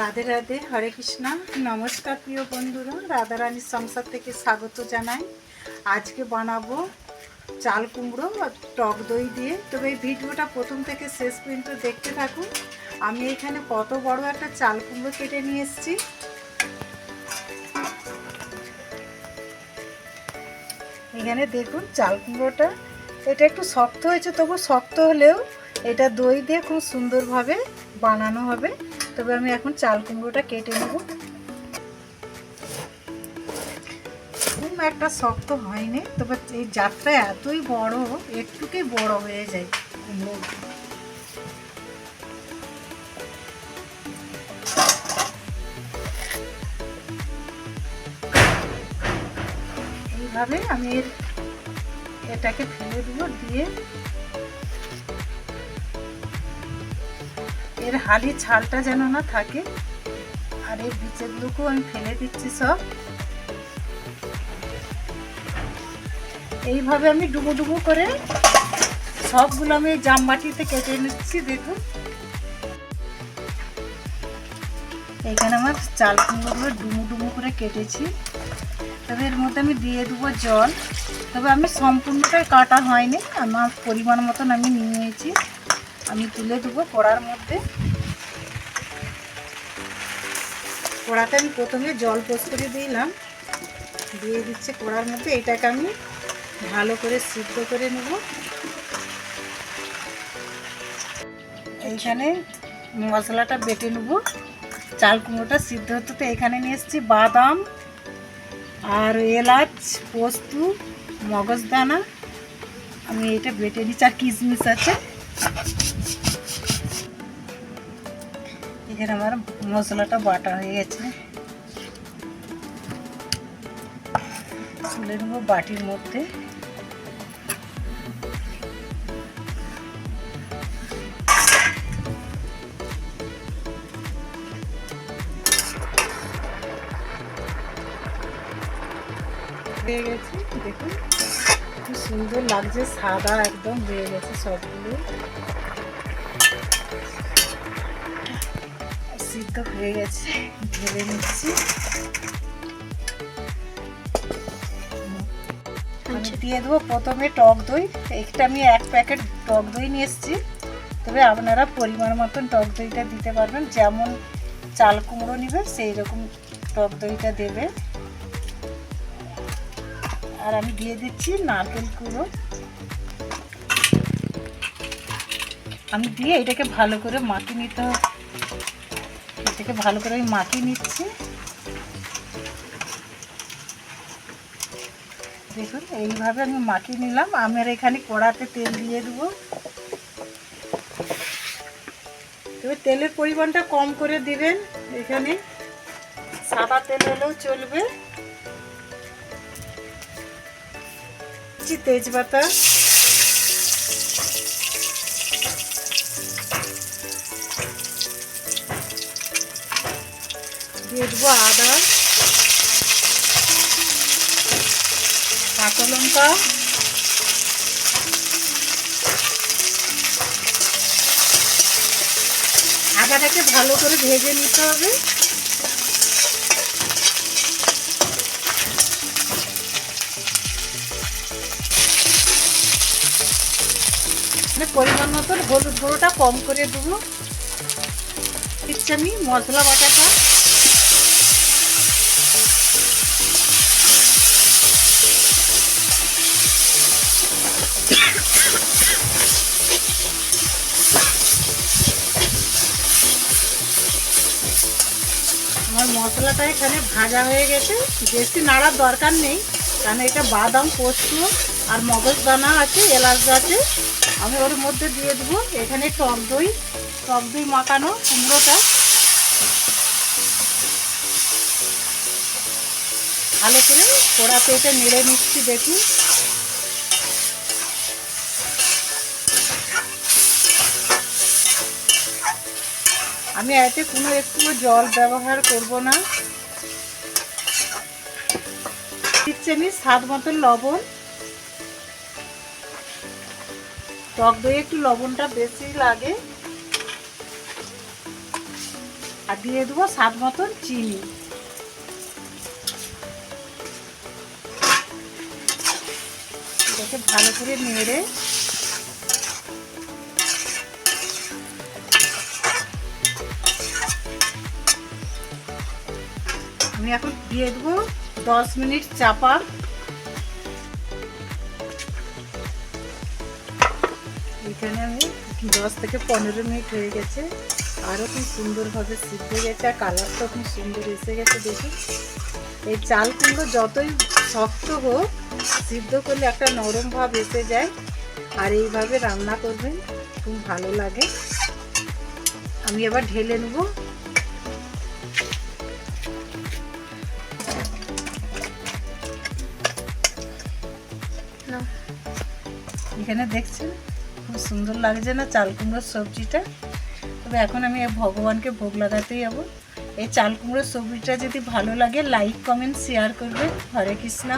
রাধে রাধে, হরে কৃষ্ণ। নমস্কার প্রিয় বন্ধুরা রাধারানীর সংসার থেকে স্বাগত জানাই। আজকে বানাবো চাল কুমড়ো টক দই দিয়ে। তবে এই ভিডিওটা প্রথম থেকে শেষ পর্যন্ত দেখতে থাকুন। আমি এখানে কত বড় একটা চাল কুমড়ো কেটে নিয়ে এসেছি। এখানে দেখুন চাল কুমড়োটা। এটা একটু শক্ত হয়েছে, তবু শক্ত হলেও এটা দই দিয়ে খুব সুন্দরভাবে বানানো হবে। তবে আমি এখন চাল কুমড়োটা কেটে নেব। খুব একটা শক্ত হয়নি, তবে এই যাত্রা এতই বড়, একটুকুই বড় হয়ে যায় কুমড়ো। এইভাবে আমি এটাকে ফেলে দেবো, দিয়ে এর হালি ছালটা যেন না থাকে। আর এর বীজগুলোকেও আমি ফেলে দিচ্ছি সব। এইভাবে আমি ডুবো ডুবো করে সবগুলো আমি জামবাটিতে কেটে নিচ্ছি, দেখুন। এইখানে আমার চাল কুমড়োগুলো ডুমু ডুমু করে কেটেছি। তবে এর মধ্যে আমি দিয়ে দেবো জল। তবে আমি সম্পূর্ণটাই কাটা হয়নি, আমার পরিমাণ মতন আমি নিয়ে নিয়েছি। আমি তুলে দেবো কড়ার মধ্যে। কড়াতে আমি প্রথমে জল পোষ করে দিলাম। দিয়ে দিচ্ছে কড়ার মধ্যে। এটাকে আমি ভালো করে সিদ্ধ করে নেব। এইখানে মশলাটা বেটে নেব। চাল কুমড়োটা সিদ্ধ হতে তো এখানে নিয়ে এসেছি বাদাম আর এলাচ, পোস্ত, মগজদানা। আমি এটা বেটে নিচ্ছি। আর কিশমিশ আছে। এখানে আমার মশলাটা বাটা হয়ে গেছে। তুলে নেব বাটির মধ্যে। হয়ে গেছে দেখুন। কি সুন্দর লাগছে সাদা একদম হয়ে গেছে সবগুলো। সিদ্ধ হয়ে গেছে ঢেলে নিচ্ছি। দিয়ে দেবো প্রথমে টক দই। একটা আমি এক প্যাকেট টক দই নিয়ে এসেছি। তবে আপনারা পরিমাণ মতন টক দইটা দিতে পারবেন। যেমন চাল কুমড়ো নেবে সেই রকম টক দইটা দেবে। আর আমি দিয়ে দিচ্ছি নারকেল কুড়ো। আমি দিয়ে এটাকে ভালো করে মাখিয়ে নিতে হবে। এটাকে ভালো করে আমি মাখিয়ে নিচ্ছি। দেখুন, এইভাবে আমি মাখিয়ে নিলাম। আমার এখানে কড়াতে তেল দিয়ে দেবো। তবে তেলের পরিমাণটা কম করে দিবেন। এখানে সাদা তেল হলেও চলবে। দিচ্ছি তেজপাতা। দিয়ে দেবো আদা কাঁচা লঙ্কা। আদাটাকে ভালো করে ভেজে নিতে হবে। মানে পরিমাণ মতন হলুদ গুঁড়োটা কম করে দেবো। দিচ্ছি আমি মশলা বাটাটা। আমার মশলাটা এখানে ভাজা হয়ে গেছে। বেশি নাড়ার দরকার নেই, কারণ এটা বাদাম পোস্ত। আর মগজ দানা আছে, এলাচ আছে, আমি ওর মধ্যে দিয়ে দেবো। এখানে টক দই টক দই মাখানো কুমড়োটা। ভালো করে কড়াতে এটা নেড়ে নিচ্ছি, দেখি। আমি এতে কোনো একটু জল ব্যবহার করব না। দিচ্ছি আমি স্বাদ মতন লবণ। টক দই একটু লবণটা বেশি লাগে। আর দিয়ে দেবো স্বাদ মতন চিনি। এটাকে ভালো করে নেড়ে। আমি এখন দিয়ে দেবো দশ মিনিট চাপা। এখানে আমি দশ থেকে পনেরো মিনিট হয়ে গেছে। আরও খুব সুন্দরভাবে সিদ্ধ হয়ে গেছে আর কালারটাও খুব সুন্দর এসে গেছে দেখুন। এই চাল কুমড়ো যতই শক্ত হোক সিদ্ধ করলে একটা নরম ভাব এসে যায়। আর এইভাবে রান্না করবেন খুব ভালো লাগে। আমি এবার ঢেলে নেব। এখানে দেখছেন? খুব সুন্দর লাগছে না চাল কুমড়োর সবজিটা। তবে এখন আমি ভগবানকে ভোগ লাগাতে যাব। এই চাল কুমড়োর সবজিটা যদি ভালো লাগে লাইক কমেন্ট শেয়ার করবে। হরে কৃষ্ণা।